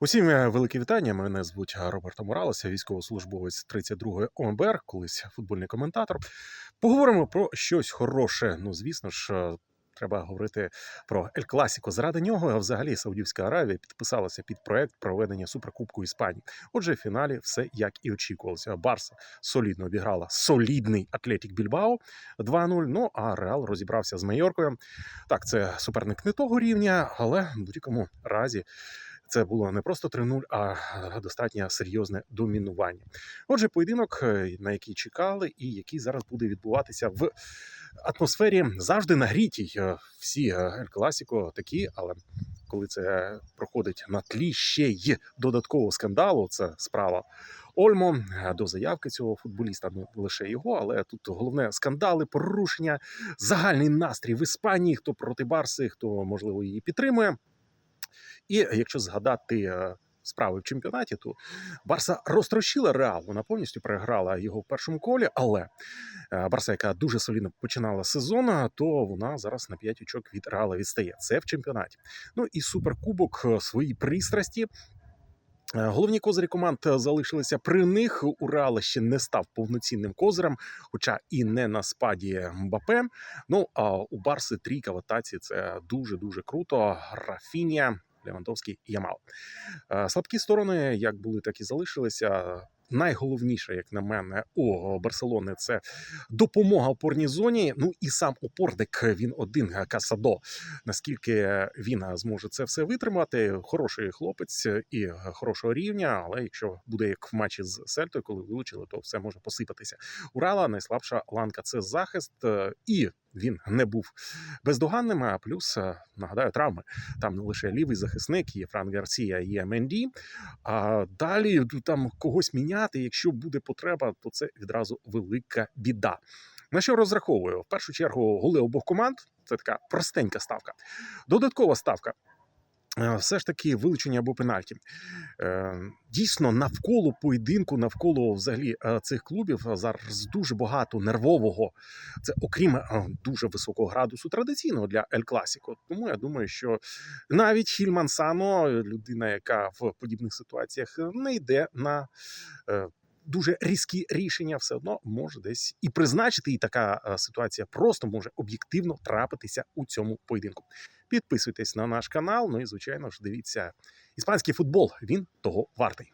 Усім е, велике вітання. Мене звуть Роберто Моралес, військовослужбовець 32-ї ОМБР, колись футбольний коментатор. Поговоримо про щось хороше. Ну, звісно ж, е, треба говорити про Ель Класіко. Заради нього взагалі Саудівська Аравія підписалася під проект проведення суперкубку Іспанії. Отже, в фіналі все як і очікувалося. Барса солідно обіграла солідний Атлетік Більбао 2-0. Ну а Реал розібрався з Майоркою. Так, це суперник не того рівня, але в будь-якому разі. Це було не просто 3-0, а достатньо серйозне домінування. Отже, поєдинок, е, на який чекали, і який зараз буде відбуватися в атмосфері завжди нагрітій. Е, Всі е, Ель Класіко такі, але коли це проходить на тлі ще й додаткового скандалу, це справа. Ольмо до заявки цього футболіста, ну лише його, але тут головне скандали, порушення, загальний настрій в Іспанії. Хто проти Барси, хто можливо її підтримує. І якщо згадати е, справи в чемпіонаті, то Барса розтрощила Реал. Вона повністю переграла його в першому колі. Але е, Барса, яка дуже солідно починала сезон, то вона зараз на 5 очок від Реала відстає. Це в чемпіонаті. Ну і суперкубок е, свої пристрасті. Головні козирі команд залишилися при них. У Реала ще не став повноцінним козирем, хоча і не на спаді Мбапе. Ну а у Барси трійка в атаці це дуже дуже круто. Рафінія, Левандовський Ямал. Е, Слабкі сторони як були, так і залишилися. Найголовніше, як на мене, у Барселони це допомога опорній зоні. Ну і сам опорник він один Касадо. Наскільки він зможе це все витримати? Хороший хлопець і хорошого рівня. Але якщо буде як в матчі з Сельтою, коли вилучили, то все може посипатися. Урала найслабша ланка це захист, і він не був бездоганним. А плюс нагадаю травми. Там не лише лівий захисник, є Франк Гарсія, є Менді. А далі ну, там когось міняти. Якщо буде потреба, то це відразу велика біда. На що розраховую? В першу чергу голи обох команд. Це така простенька ставка. Додаткова ставка. Е, Все ж таки вилучення або пенальті. Е, Дійсно, навколо поєдинку, навколо взагалі е, цих клубів зараз дуже багато нервового. Це окрім дуже високого градусу традиційного для Ель Класіко. Тому я думаю, що навіть Хільман Сано, людина, яка в подібних ситуаціях не йде на дуже різкі рішення, все одно може десь і призначити. І така ситуація просто може об'єктивно трапитися у цьому поєдинку. Підписуйтесь на наш канал. Ну і звичайно ж, дивіться іспанський футбол. Він того вартий.